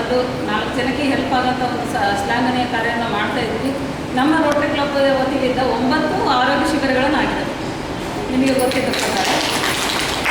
ಅದು ನಾಲ್ಕು ಜನಕ್ಕೆ ಹೆಲ್ಪ್ ಆಗೋಂಥ ಒಂದು ಶ್ಲಾಘನೀಯ ಕಾರ್ಯವನ್ನು ಮಾಡ್ತಾ ಇದ್ದೀವಿ. ನಮ್ಮ ರೋಟರಿ ಕ್ಲಬ್ ವತಿಯಿಂದ ಒಂಬತ್ತು ಆರೋಗ್ಯ ಶಿಬಿರಗಳನ್ನು ಆಗಿದೆ ನಿಮಗೆ ಗೊತ್ತಿದ್ದ ಪ್ರಕಾರ.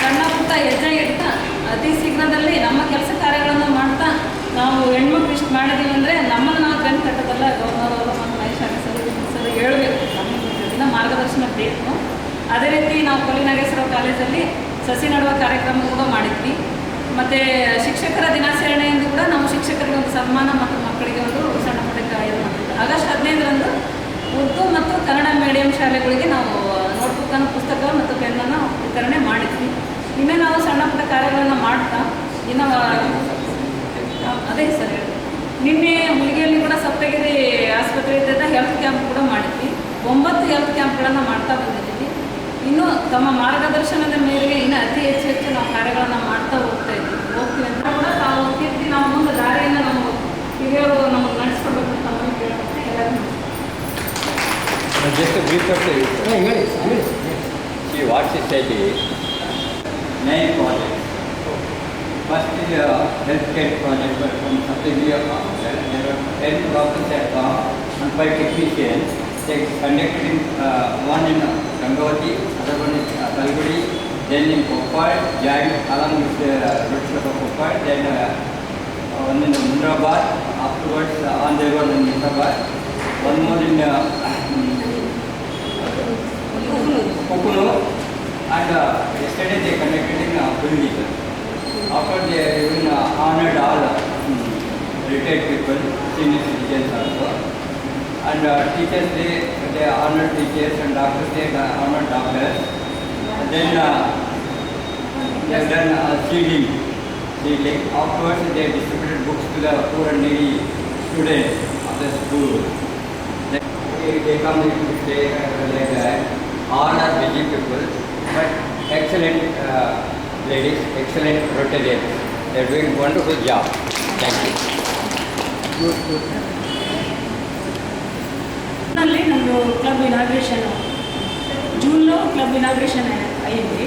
ಸಣ್ಣ ಪುಟ್ಟ ಹೆಜ್ಜೆ ಇಡ್ತಾ ಅತಿ ಶೀಘ್ರದಲ್ಲಿ ನಮ್ಮ ಕೆಲಸ ಕಾರ್ಯಗಳನ್ನು ಮಾಡ್ತಾ ನಾವು ಹೆಣ್ಮಕ್ಳು ಇಷ್ಟು ಮಾಡಿದ್ದೀವಿ ಅಂದರೆ ನಮ್ಮನ್ನು ನಾವು ಕಣ್ ಕಟ್ಟೋದಲ್ಲ. ಗೌರ್ನರ್ ಅವರು ಮತ್ತು ಮಹೇಶ್ ಸರ್ ಸರ್ ಹೇಳಬೇಕು. ನಮ್ಮ ಮಾರ್ಗದರ್ಶನ ಬೇಕು. ಅದೇ ರೀತಿ ನಾವು ಕೊಲಿ ನಾಗೇಶ್ವರ ಕಾಲೇಜಲ್ಲಿ ಸಸಿ ನೆಡುವ ಕಾರ್ಯಕ್ರಮ ಕೂಡ ಮಾಡಿದ್ವಿ. ಮತ್ತು ಶಿಕ್ಷಕರ ದಿನಾಚರಣೆ ಎಂದು ಕೂಡ ನಾವು ಶಿಕ್ಷಕರಿಗೆ ಒಂದು ಸನ್ಮಾನ ಮತ್ತು ಮಕ್ಕಳಿಗೆ ಒಂದು ಸಣ್ಣ ಪುಟ್ಟ ಇದು ಮಾಡಿದ್ವಿ ಆಗಸ್ಟ್ ಹದಿನೈದರಂದು ಉರ್ದು ಮತ್ತು ಕನ್ನಡ ಮೀಡಿಯಂ ಶಾಲೆಗಳಿಗೆ ನಾವು ನೋಟ್ಬುಕ್ಕನ್ನು ಪುಸ್ತಕ ಮತ್ತು ಪೆನ್ನನ್ನು ವಿತರಣೆ ಮಾಡಿದ್ವಿ. ಇನ್ನೂ ನಾವು ಸಣ್ಣ ಪುಟ್ಟ ಕಾರ್ಯಗಳನ್ನು ಮಾಡ್ತಾ, ಇನ್ನು ಅದೇ ಸರ್ ನಿನ್ನೆ ಹುಲಿಗೆಯಲ್ಲಿ ಕೂಡ ಸಪ್ತಗಿರಿ ಆಸ್ಪತ್ರೆ ಇದ್ದ ಹೆಲ್ತ್ ಕ್ಯಾಂಪ್ ಕೂಡ ಮಾಡಿದ್ವಿ. ಒಂಬತ್ತು ಹೆಲ್ತ್ ಕ್ಯಾಂಪ್ಗಳನ್ನು ಮಾಡ್ತಾ ಬಂದಿದ್ದೀವಿ. ಇನ್ನು ತಮ್ಮ ಮಾರ್ಗದರ್ಶನದ ಮೇರೆಗೆ ಇನ್ನು ಅತಿ ಹೆಚ್ಚು ಹೆಚ್ಚು ನಾವು ಕಾರ್ಯಗಳನ್ನು ಮಾಡ್ತಾ ಹೋಗ್ತಾ ಇದ್ದೀವಿ. ಹೋಗ್ತೀವಿ ಅಂತ ಕೂಡ ತಾವು ಕೀರ್ತಿ ನಾವು ಮುಂದೆ ದಾರಿಯನ್ನು ನಾವು ಹಿರಿಯರು ನಮಗೆ ನಡೆಸ್ಕೊಡ್ಬೇಕು ಅಂತ ನಮಗೆ ಕೇಳಬೇಕು ಎಲ್ಲರಿಗೂ ಜಸ್ಟ್ ಬ್ರೀಫ್ ಈ ವಾಟ್ಸಲ್ಲಿ nine project first health care project ಬರ್ಕೊಂಡು ಮತ್ತು ten process at and five technicians They conducted in, uh, one in Gangavati, other one in Talgudi, then in Koppal, joined along with the uh, road of Koppal, then uh, one in Mundrabad, afterwards uh, on the road in Mundrabad, one more in uh, Kokuno, and uh, yesterday they conducted in uh, Pulvika. After they even uh, honored all uh, retired people, senior citizens also. And uh, teachers, they, they honored teachers and doctors, they uh, honored doctors. And then uh, they uh, seeding, seeding. Afterwards they distributed books to the poor and needy students of the school. They, they come, they, uh, like all are busy people, but excellent uh, ladies, excellent Rotarians. They are doing wonderful job. Thank you. ನಲ್ಲಿ ನಮ್ಮದು club inauguration జూన్లో club inauguration అయ్యింది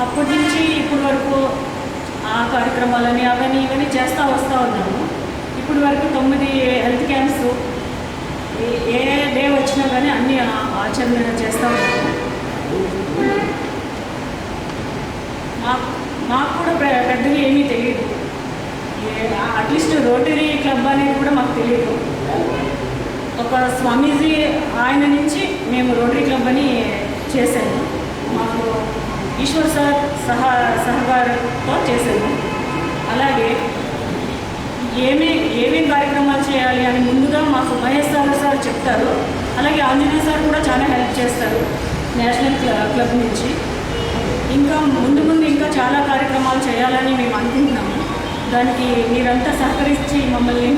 అప్పటి నుంచి ఇప్పటి వరకు ఆ కార్యక్రమాలని అవన్నీ ఇవన్నీ చేస్తూ వస్తూ ఉన్నాము ఇప్పటి వరకు తొమ్మిది హెల్త్ క్యాంప్స్ ఏ- ఏ డే వచ్చినా కానీ అన్ని ఆ- ఆచరణ చేస్తూ ఉన్నాము మాకు మాకు కూడా పె- పెద్దగా ఏమీ తెలియదు అట్లీస్ట్ రోటరీ క్లబ్ అనేది కూడా మాకు తెలియదు ఒక స్వామీజీ ఆయన నుంచి మేము రోటరీ క్లబ్ అని చేశాము. మాకు ఈశ్వర్ సార్ సహా సహకారంతో చేశాము. అలాగే ఏమే ఏమేమి కార్యక్రమాలు చేయాలి అని ముందుగా మాకు మహేష్ సార్ సార్ చెప్తారు. అలాగే ఆంజనేయ సార్ కూడా చాలా హెల్ప్ చేస్తారు నేషనల్ క్లబ్ నుంచి. ఇంకా ముందు ముందు ఇంకా చాలా కార్యక్రమాలు చేయాలని మేము అనుకుంటున్నాము. దానికి మీరంతా సహకరించి మమ్మల్ని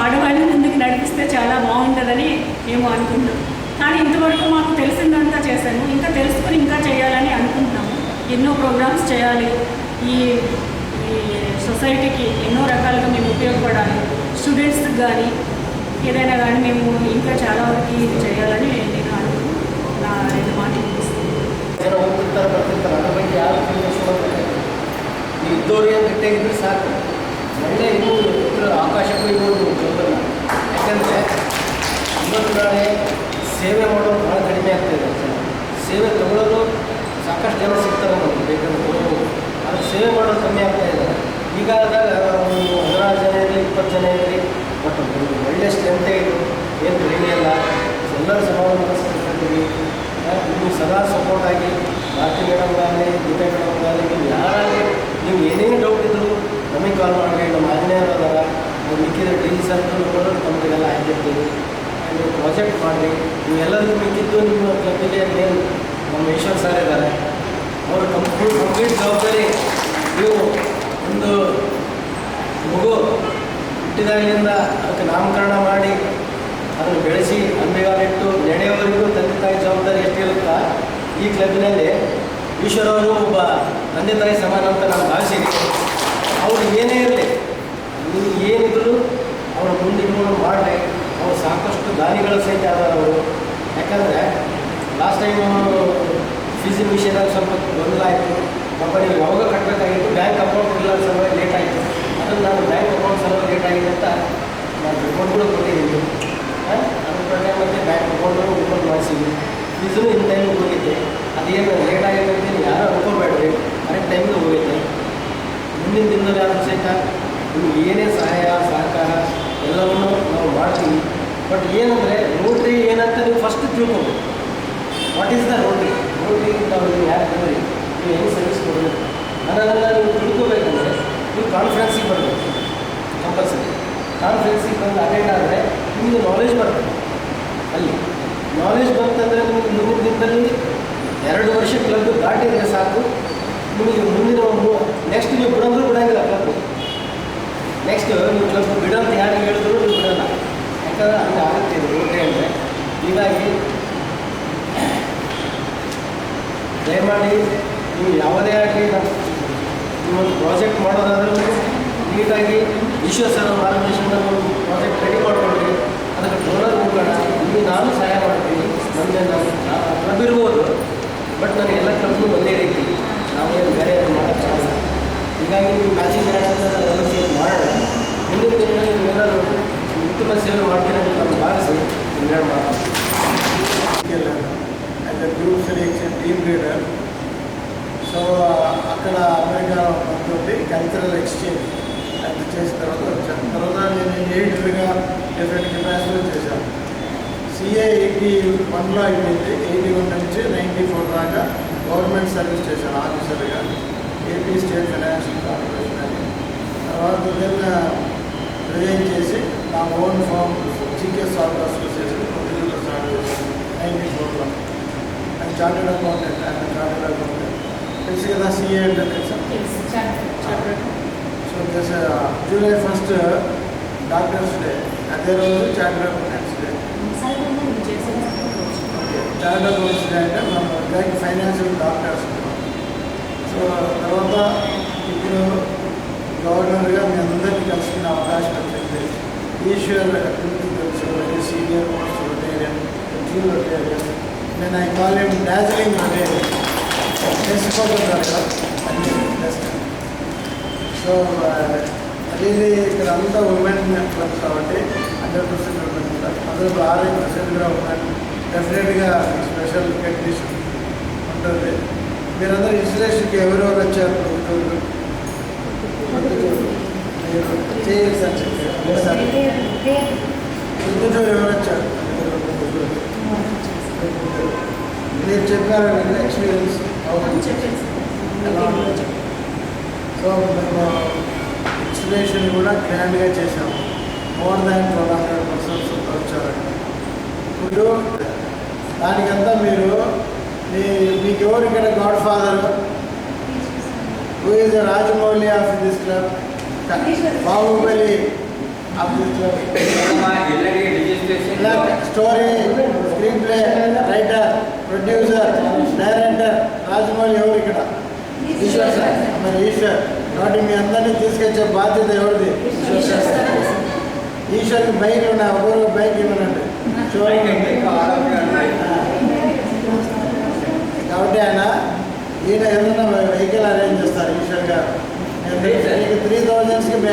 ఆడవాళ్ళని ముందుకు నడిపిస్తే చాలా బాగుంటుందని మేము అనుకుంటాం కానీ ఇంతవరకు మాకు తెలిసిందంతా చేశాను ఇంకా తెలుసుకొని ఇంకా చేయాలని అనుకుంటున్నాము ఎన్నో ప్రోగ్రామ్స్ చేయాలి ఈ ఈ సొసైటీకి ఎన్నో రకాలుగా మేము ఉపయోగపడాలి స్టూడెంట్స్కి కానీ ఏదైనా కానీ మేము ఇంకా చాలా వరకు ఇది చేయాలని నేను అనుకుంటున్నాను నా రెండు మాటలు ముగిస్తున్నాను. ಜನ ಹೋಗ್ತಿರ್ತಾರೆ ಬರ್ತಿರ್ತಾರೆ ಅದ್ರ ಬಗ್ಗೆ ಯಾರು ತಿಳಿಸ್ಕೊಳ್ಬೇಕು ಯಾಕಂದರೆ ಇವತ್ತು ನಾಳೆ ಸೇವೆ ಮಾಡೋದು ಭಾಳ ಕಡಿಮೆ ಆಗ್ತಾಯಿದೆ ಸೇವೆ ತಗೊಳ್ಳೋದು ಸಾಕಷ್ಟು ಜನ ಸಿಗ್ತಾರೆ ನಮಗೆ. ಬೇಕಂತ ಹೋಗ್ಬೋದು ಆದರೆ ಸೇವೆ ಮಾಡೋದು ಕಮ್ಮಿ ಆಗ್ತಾ ಇದೆ. ಈಗ ಒಂದು ಹದಿನಾರು ಜನ ಇರಲಿ, ಇಪ್ಪತ್ತು ಜನ ಇರಲಿ ಬಟ್ ಒಂದು ಒಳ್ಳೆಯ ಸ್ಟ್ರೆಂತೇ ಇದು. ಏನು ಕಡಿಮೆ ಅಲ್ಲ ಎಲ್ಲರೂ ಸಮಾಧಾನ ನೀವು ಸದಾ ಸಪೋರ್ಟ್ ಆಗಿ ಮೇಡಮ್ಗಾಗಲಿ ಗೀತಾ ಮೇಡಮ್ಗಾಗಲಿ ನೀವು ಯಾರಾಗಲಿ ನೀವು ಏನೇನು ಡೌಟ್ ಇದ್ರು ನಮಗೆ ಕಾಲ್ ಮಾಡಿರಿ ನಮ್ಮ ಆಂಜನೇಯರು ಅದಾರ ಅವ್ರು ಮಿಕ್ಕಿದ ಡಿ ಸರ್ಕಲ್ಗಳು ನಮಗೆಲ್ಲ ಹಾಕಿರ್ತೀವಿ ನೀವು ಪ್ರಾಜೆಕ್ಟ್ ಮಾಡಲಿ ನೀವು ಬೇಕಿದ್ದು ನಿಮ್ಮ ಜೊತೆಗೆ ಏನು ನಮ್ಮ ಈಶ್ವರ್ ಸರ್ ಇದ್ದಾರೆ. ಅವರು ಕಂಪ್ಲೀಟ್ ಕಂಪ್ಲೀಟ್ ಜವಾಬ್ದಾರಿ ನೀವು ಒಂದು ಮಗು ಹುಟ್ಟಿದಾಗಲಿಂದ ಅದಕ್ಕೆ ನಾಮಕರಣ ಮಾಡಿ, ಅದನ್ನು ಬೆಳೆಸಿ, ಅಂಬೆಗಾಲಿಟ್ಟು ನೆನೆಯವರೆಗೂ ತಂದೆ ತಾಯಿ ಜವಾಬ್ದಾರಿ ಎಷ್ಟಿರುತ್ತಾ ಈ ಕ್ಲಬ್ನಲ್ಲಿ ಈಶ್ವರ್ ಅವರು ಒಬ್ಬ ತಂದೆ ತಾಯಿ ಸಮಾನ ಅಂತ ನಾನು ಭಾವಿಸಿದೆ ಅವರು ಏನೇ ಇರಲಿ ನೀವು ಏನಿದ್ರು ಅವರ ಮುಂದೆ ಮಾಡಲಿ. ಅವರು ಸಾಕಷ್ಟು ದಾನಿಗಳ ಸಹಿತ ಅವರು ಯಾಕಂದರೆ ಲಾಸ್ಟ್ ಟೈಮ್ ಫೀಸಿನ ವಿಷಯದಾಗ ಸ್ವಲ್ಪ ಗೊಂದಲ ಆಯಿತು ಯಾವಾಗ ಕಟ್ಟಬೇಕಾಗಿತ್ತು ಬ್ಯಾಂಕ್ ಅಕೌಂಟ್ ಇಲ್ಲ ಸಲುವಾಗಿ ಲೇಟ್ ಆಯಿತು. ಅದನ್ನು ನಾನು ಬ್ಯಾಂಕ್ ಅಕೌಂಟ್ ಸಲುವಾಗಿ ಲೇಟ್ ಆಗಿದೆ ಅಂತ ನಾನು ಕೂಡ ಕೊಟ್ಟಿದ್ದೀನಿ. ಅದ್ರ ಪ್ರಕಾರ ಮತ್ತೆ ಬ್ಯಾಂಕ್ ಅಕೌಂಟು ಓಪನ್ ಮಾಡಿಸಿದ್ವಿ. ಫೀಸು ಇನ್ ಟೈಮಿಗೆ ಹೋಗಿದ್ದೆ ಅದೇನು ಲೇಟ್ ಆಗಿದೆ ಅಂತ ಯಾರು ಅನ್ಕೋಬೇಡ್ರಿ. ಕರೆಕ್ಟ್ ಟೈಮಿಗೆ ಹೋಗೈತೆ ಮುಂದಿನ ದಿನದಲ್ಲಿ ಆದರೂ ಸಹಿತ ನಿಮ್ಗೆ ಏನೇ ಸಹಾಯ, ಸಹಕಾರ ಎಲ್ಲವನ್ನೂ ನಾವು ಮಾಡ್ತೀವಿ. ಬಟ್ ಏನಂದರೆ ರೋಟ್ರಿ ಏನಂತ ನೀವು ಫಸ್ಟ್ ತಿಳ್ಕೊಂಡು ವಾಟ್ ಈಸ್ ದ ರೋಟ್ರಿ ಅಂತ ಅವ್ರಿಗೆ ಯಾರು ಬಂದ್ರಿ ನೀವು ಹೆಂಗೆ ಸರ್ವಿಸ್ ಕೊಡಬೇಕು ಅದನ್ನೆಲ್ಲ ನೀವು ತಿಳ್ಕೋಬೇಕಂದ್ರೆ, ನೀವು ಕಾನ್ಫರೆನ್ಸಿಗೆ ಬರಬೇಕು. ಕಂಪಲ್ಸರಿ ಕಾನ್ಫರೆನ್ಸಿಗೆ ಬಂದು ಅಟೆಂಡ್ ಆದರೆ ನಿಮಗೆ ನಾಲೆಜ್ ಬರ್ತದೆ. ಅಲ್ಲಿ ನಾಲೆಜ್ ಬಂತಂದರೆ ನಿಮಗೆ ಮೂರು ದಿನದಲ್ಲಿ ಎರಡು ವರ್ಷ ಕ್ಲಬ್ ದಾಟಿದರೆ ಸಾಕು. ನಿಮಗೆ ಮುಂದಿನ ಒಂದು ನೆಕ್ಸ್ಟ್ ನೀವು ಬಿಡೋಂದ್ರೂ ಬಿಡೋಂಗಿಲ್ಲ ಕ್ಲಬ್ ನೆಕ್ಸ್ಟ್ ನೀವು ಕ್ಲಬ್ ಬಿಡೋಂತ ಯಾರು ಹೇಳಿದ್ರು ನೀವು ಆಗ್ತದ ಅಂತ ಆಗುತ್ತಿದೆ ಅಂತ ಹೇಳಿದೆ. ಹೀಗಾಗಿ ದಯಮಾಡಿ ನೀವು ಯಾವುದೇ ಆಗಲಿ ನಾವು ಒಂದು ಪ್ರಾಜೆಕ್ಟ್ ಮಾಡೋದಾದ್ರೂ ನೀಟಾಗಿ ವಿಶ್ವ ಸರ್ ಮಾರ್ಗದರ್ಶನ ಒಂದು ಪ್ರಾಜೆಕ್ಟ್ ರೆಡಿ ಮಾಡಿಕೊಂಡ್ರಿ, ಅದಕ್ಕೆ ಡೋನರ್ ಹೋಗೋಣ ಇಲ್ಲಿ ನಾನು ಸಹಾಯ ಮಾಡ್ತೀನಿ. ನನಗೆ ನಾನು ಕ್ಲಬ್ಬಿರ್ಬೋದು ಬಟ್ ನನಗೆ ಎಲ್ಲ ಕ್ಲಬ್ಗೂ ಒಂದೇ ರೀತಿ ನಾವೇನು ಬೇರೆ ಮಾಡೋಕ್ಕೆ ಸಾಧ್ಯ ಹೀಗಾಗಿ ನೀವು ಕಾಳಜಿ ಮಾಡೋಣ. ಮುಂದಿನ ದಿನಗಳಲ್ಲಿ ನೀವೆಲ್ಲರೂ ಉತ್ತಮ ಸೇವೆ ಮಾಡ್ತೀರ ಅಂತ ನಾನು ಭಾವಿಸಿ ನಿರ್ಣಯ ಮಾಡ್ತೀನಿ as a group selection team leader. So అక్కడ అమెరికా పంతొమ్మిది కల్చరల్ ఎక్స్చేంజ్ అది చేసిన తర్వాత వచ్చాను తర్వాత నేను ఎయిటర్గా డిఫరెంట్ కెపాసిటీలో చేశాను సిఏ ఎయిటీ వన్లో అయిపోయింది ఎయిటీ వన్ నుంచి నైంటీ ఫోర్ దాకా గవర్నమెంట్ సర్వీస్ చేశాను ఆఫీసర్గా ఏపీ స్టేట్ ఫైనాన్షియల్ కార్పొరేషన్ అని తర్వాత దెన్ రిజైన్ చేసి నా own firm GK soft association పొద్దున్నలో start చేశాను నైంటీ ఫోర్లో and chartered accountant and chartered accountant. తెలుసు కదా సిఏ అంటే తెలుసా? So this July first doctors day. అదే రోజు chartered accountants day. Chartered accountants day అంటే మనం ఫైనాన్షియల్ డాక్టర్స్. సో తర్వాత ఇప్పుడు ఈశ్వర్ గురించి తెలుసు very senior most rotarian true rotarian నేను I call him Darjeeling rotarian తెలిసిపోతున్నారు కదా అన్ని సో అది ఇక్కడ అంతా ఉమెన్ క్లబ్ కాబట్టి హండ్రెడ్ పర్సెంట్ ఉమెన్ క్లబ్ అందులో ఆర్ఐ పర్సెంట్గా ఉమెన్ డెఫినెట్గా స్పెషల్ కండిషన్ ఉంటుంది. మీరందరూ ఇన్స్టిట్యూషన్కి ఎవరెవరు వచ్చారు? చేయాల్సి అని చెప్పారు ఎవరు మీరు చెప్పారు ఎక్స్పీరియన్స్ సో మేము ఇన్స్టిలేషన్ కూడా గ్రాండ్గా చేసాము more than twelve hundred persons వచ్చారండి ఇప్పుడు దానికంతా మీరు మీ మీకు ఎవరు ఇక్కడ god father who is the Rajamouli of this club Baahubali story screenplay writer producer director Rajamouli ఎవరు ఇక్కడ? ఈశ్వర్ సార్. మరి ఈశ్వర్ కాబట్టి మీ అందరినీ తీసుకొచ్చే బాధ్యత ఎవరిది? ఈశ్వర్కి బైక్ ఉన్నా ఒకరు బైక్ ఇవ్వనండి. మీకు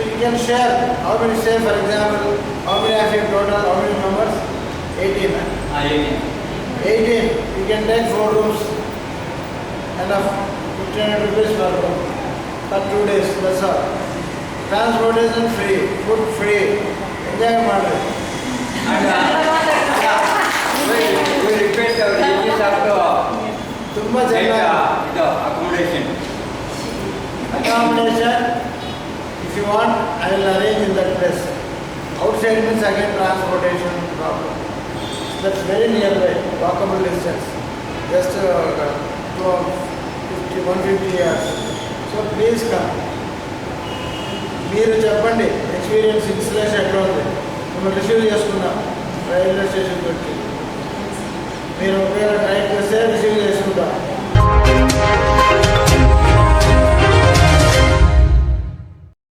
So you can share how many say for example, how many have you total, how many numbers? 18. 18. 18. You can take 4 rooms and of 1500 rupees per room for 2 days, that's all. Transportation free, food free, enjoy model. Accommodation. Accommodation. we our after if you want i will arrange in that place outside means again transportation problem that's very nearby walkable distance just uh, to 50 150 years so please come మీరు చెప్పండి experience installation ఎట్లా ఉంది మిమ్మల్ని receive చేసుకున్నాం railway station వచ్చి మీరు ఒకవేళ train చేస్తే రిసీవ్